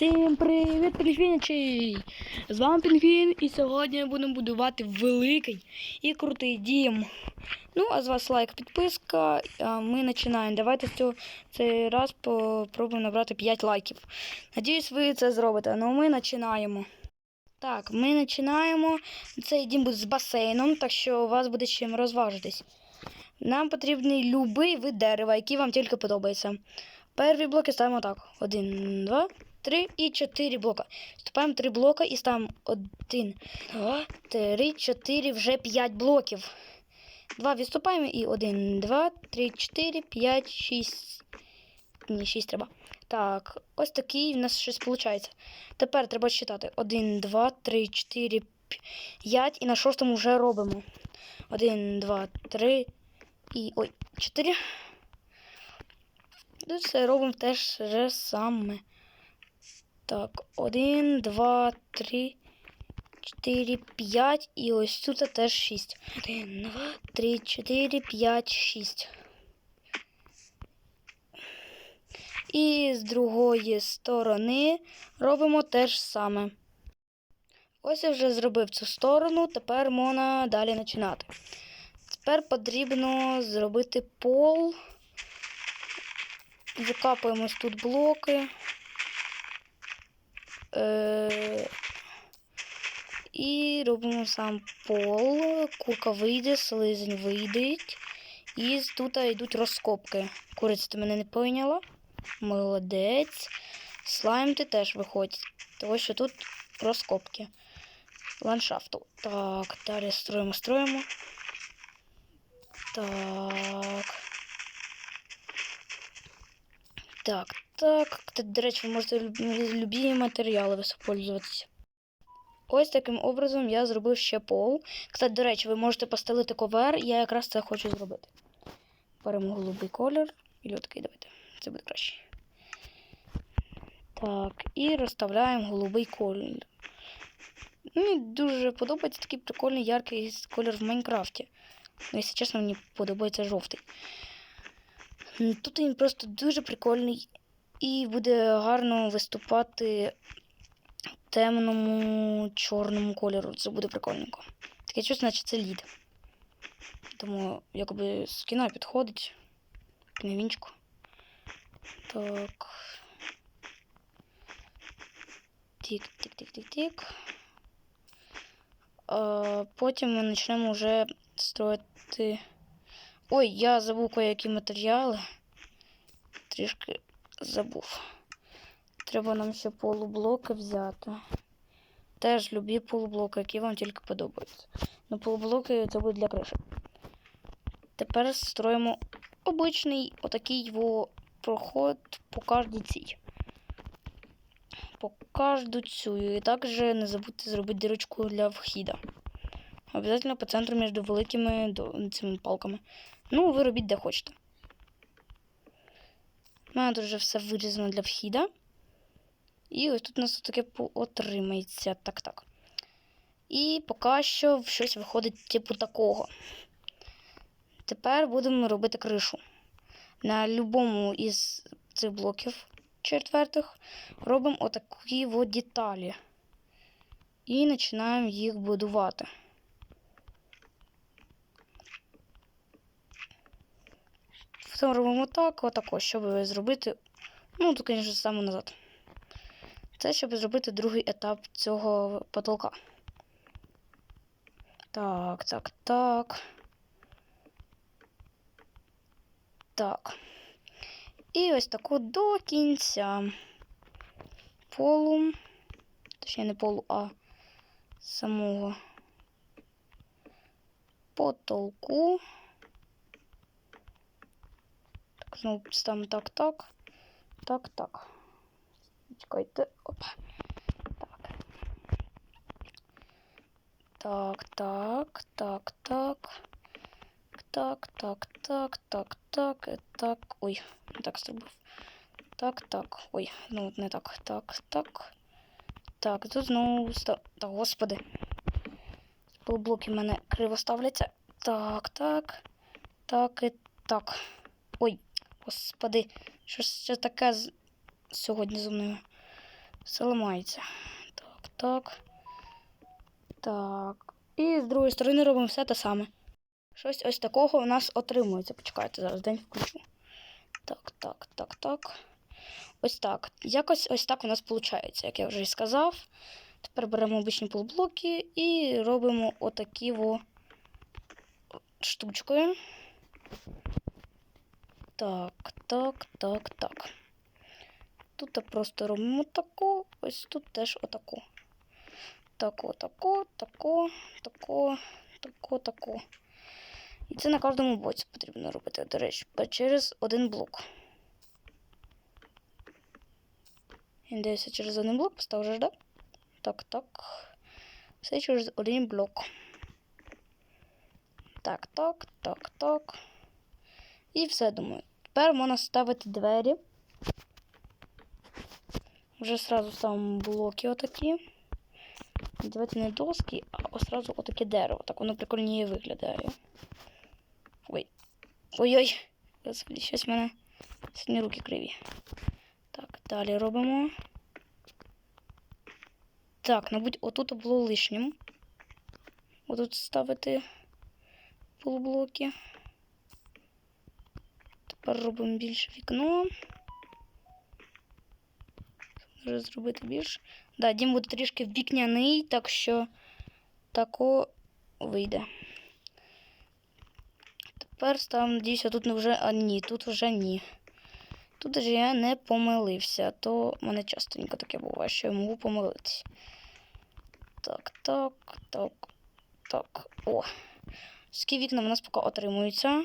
Всім привіт, пінгвінчі! З вами Пінгвін, і сьогодні ми будемо будувати великий і крутий дім. Ну, а з вас лайк, підписка. А ми починаємо. Давайте цей раз попробуємо набрати 5 лайків. Надіюсь, ви це зробите. Ну, ми починаємо. Так, ми починаємо. Цей дім буде з басейном, так що у вас буде чим розважитись. Нам потрібний любий вид дерева, який вам тільки подобається. Перві блоки ставимо так. Один, два, три і чотири блока. Вступаємо три блока і ставимо один, два, три, чотири, вже п'ять блоків. Два відступаємо і один, два, три, чотири, п'ять, шість. Ні, шість треба. Так, ось такий в нас щось виходить. Тепер треба читати. Один, два, три, чотири, п'ять. І на шостому вже робимо. Один, два, три і. Ой, чотири. Це робимо теж же саме. Так, один, два, три, чотири, п'ять. І ось тут теж шість. Один, два, три, чотири, п'ять, шість. І з другої сторони робимо те ж саме. Ось я вже зробив цю сторону, тепер можна далі починати. Тепер потрібно зробити пол. Закапуємо тут блоки. Е- і робимо сам пол. Курка вийде, слизень вийде. І тут йдуть розкопки. Куриця ти мене не поняла. Молодець. Слайм ти теж виходить. Тому що тут розкопки ландшафту. Так, далі строїмо, строїмо. Так. Так, так. До речі, ви можете любі матеріали використовуватися. Ось таким образом я зробив ще пол. Кстати, до речі, ви можете постелити ковер, я якраз це хочу зробити. Беремо голубий колір. І такий давайте. Це буде краще. Так, і розставляємо голубий колір. Мені дуже подобається такий прикольний яркий колір в Майнкрафті. Ну, якщо чесно, мені подобається жовтий. Тут він просто дуже прикольний і буде гарно виступати темному чорному кольору. Це буде прикольненько. Таке чувство, наче це лід. Тому якби скіна підходить. Пінгвінчику. Так. Тік-тік-тік-тік-тік. Потім ми почнемо вже строїти. Ой, я забув кое-які матеріали. Трішки забув. Треба нам ще полублоки взяти. Теж любі полублоки, які вам тільки подобаються. Ну, полублоки це буде для криші. Тепер строїмо обичний отакий його проход по кожній цій. По кожну цю. І також не забудьте зробити дірочку для вхіда. Обязательно по центру між великими цими палками. Ну, ви робіть де хочете. У мене тут вже все вирізано для вхіда. І ось тут у нас таке отримається. Так, так. І поки що щось виходить типу такого. Тепер будемо робити кришу. На будь-якому із цих блоків четвертих робимо отакі от деталі. І починаємо їх будувати. Потім робимо так, отако, щоб зробити. Ну, тут, звісно, саме назад. Це щоб зробити другий етап цього потолка. Так, так, так. Так. І ось таку до кінця полу. Точніше, не полу, а самого потолку. Так, знову ставимо так, так. Так, так. Чекайте. Опа. Так. Так, так, так, так. Так, так, так, так, так, так. Ой, так зробив. Так, так. Ой, ну не так. Так, так. Так, тут знову ста... Та господи. Полублоки в мене криво ставляться. Так, так. Так і так. Ой, господи, що це таке з... сьогодні зі мною? Все ламається. Так, так. Так. І з другої сторони робимо все те саме. Щось ось такого у нас отримується. Почекайте, зараз день включу. Так, так, так, так. Ось так. Якось ось так у нас виходить, як я вже і сказав. Тепер беремо обичні полублоки і робимо отакі во штучкою. Так, так, так, так. Тут просто робимо таку, ось тут теж отаку. Тако, тако, тако, тако, тако, тако. І це на кожному боці потрібно робити, до речі, через один блок. Десь через один блок поставлю, да? Так, так. Все через один блок. Так, так, так, так. І все, думаю. Тепер можна ставити двері. Вже сразу ставимо блоки отакі. Давайте не доски, а одразу отаке дерево. Так воно прикольніше виглядає. Ой. Ой-ой. Господи, щось в мене сьогодні руки криві. Так, далі робимо. Так, мабуть, отут було лишнім. Отут ставити полублоки. Робимо більше вікно. Може зробити більше. Да, дім буде трішки вікняний, так що тако вийде. Тепер ставимо, надіюся, тут не вже. А ні, тут вже ні. Тут же я не помилився, то в мене частенько таке буває, що я можу помилитись. Так, так, так, так. О. Такі вікна в нас поки отримуються.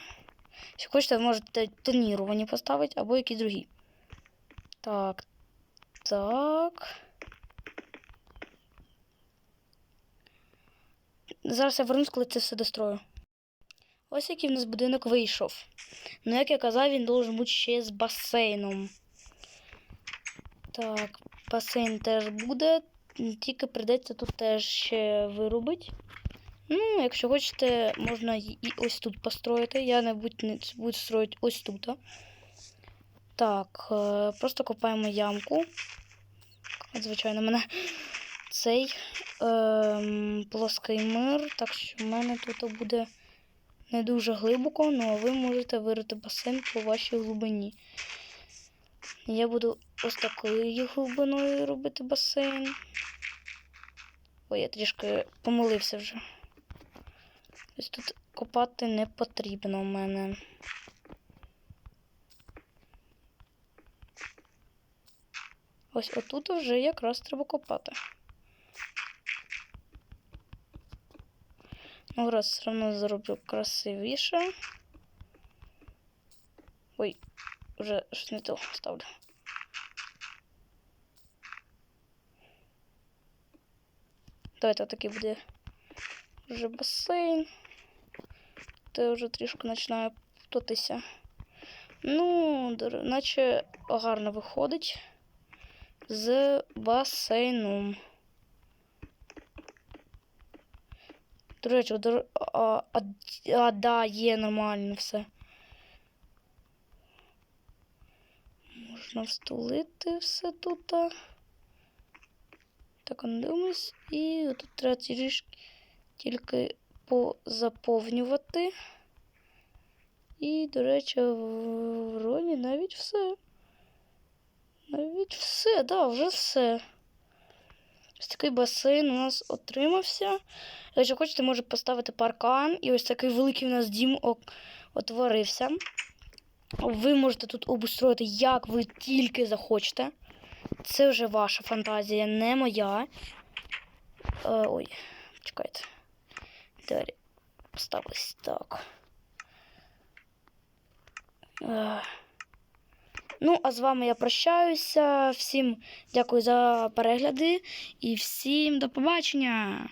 Якщо хочете, можете тоніровані поставити або якісь другі. Так. Так. Зараз я вернусь, коли це все дострою. Ось який в нас будинок вийшов. Ну, як я казав, він должен бути ще з басейном. Так, басейн теж буде. Тільки прийдеться тут теж ще вирубити. Ну, якщо хочете, можна і ось тут построїти. Я не буду, строїти ось тут. Так, е, просто копаємо ямку. Звичайно, мене цей ем, плоский мир, так що в мене тут буде не дуже глибоко, ну а ви можете вирити басейн по вашій глибині. Я буду ось такою глибиною робити басейн. Ой, я трішки помилився вже. Ось тут копати не потрібно в мене. Ось отут вже якраз треба копати. Ну, раз все одно зроблю красивіше. Ой, вже щось не то ставлю. Давайте отакий буде вже басейн. Це вже трішки починає плутатися. Ну, наче гарно виходить з басейном. До речі, а, а, а, да, є нормально все. Можна встулити все тут. Так, а дивимось. І тут треба трішки тільки позаповнювати. І, до речі, в- вроді навіть все. Навіть все, да, вже все. Ось такий басейн у нас отримався. Якщо хочете, може поставити паркан. І ось такий великий у нас дім отворився. Ви можете тут обустроїти, як ви тільки захочете. Це вже ваша фантазія, не моя. Е, ой, чекайте. Двері поставились так. Ну, а з вами я прощаюся. Всім дякую за перегляди і всім до побачення!